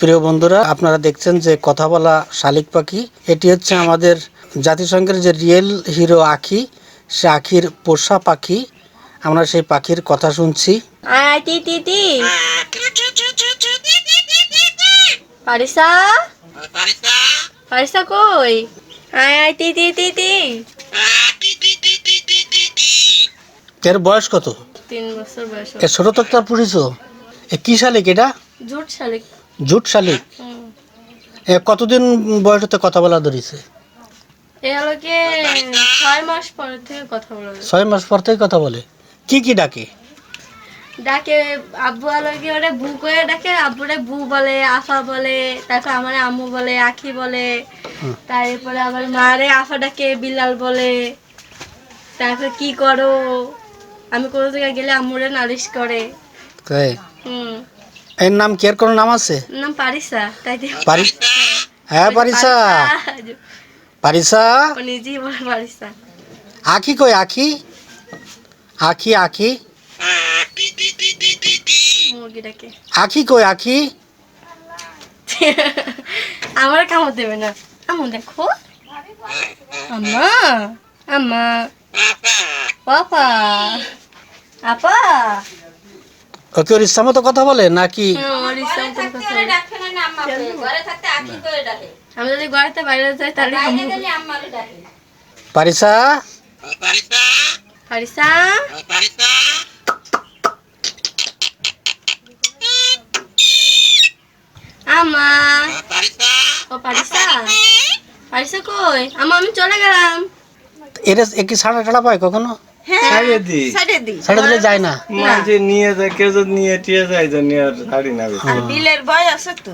প্রিয় বন্ধুরা আপনারা দেখছেন যে কথা বলা শালিক পাখি। এটি হচ্ছে আমাদের জাতিসংঘের যে রিয়েল হিরো আখি সে আখির পোষা পাখি। আমরা সেই পাখির কথা শুনছি। পারিসা পারিসা কই? এর বয়স কত? তিন বছর বয়স ছোট তো তার পুরিছ এ কি শালিক এটা? জুট শালিক। জুট শালিক? কতদিন বয়সতে কথা বলা ধরিছে? ছয় মাস পর থেকে কথা বলা। ছয় মাস পর থেকে কথা বলে। কি কি ডাকে? ডাকে আব্বু আলোকে ওরে বু করে ডাকে আব্বুরে বু বলে আফা বলে তারপর আমার আম্মু বলে আখি বলে তারপরে আমার মারে আফা ডাকে বিলাল বলে তারপর কি করো? আমি কোনো জায়গায় গেলে আম্মুরে নালিশ করে। এর নাম কি এর কোনো নাম আছে? নাম পারিসা তাই দিয়ে পারি হ্যাঁ পারিসা। পারিসা? নিজেই বলে পারিসা। আখি কই আখি? আখি আখি। আখি কই আখি? আমার কামড় দেবে না। আমু দেখো। আম্মা আম্মা। পাপা। আপা। ওকে ওর ইচ্ছা মতো কথা বলে নাকি? বলে। আমি যদি ঘরেতে বাইরে যাই তাহলে পারিসা? আমা ও পারিসা? পারিসা কই? আমা আমি চলে গেলাম। এটা একই সাড়া টাড়া পায় কখনো? দি দিলে যায় না। মাঝে নিয়ে যায় কেউ যদি নিয়ে টিয়ে যায় নিয়ে আর ছাড়ি না। বিলের বয় আছে তো।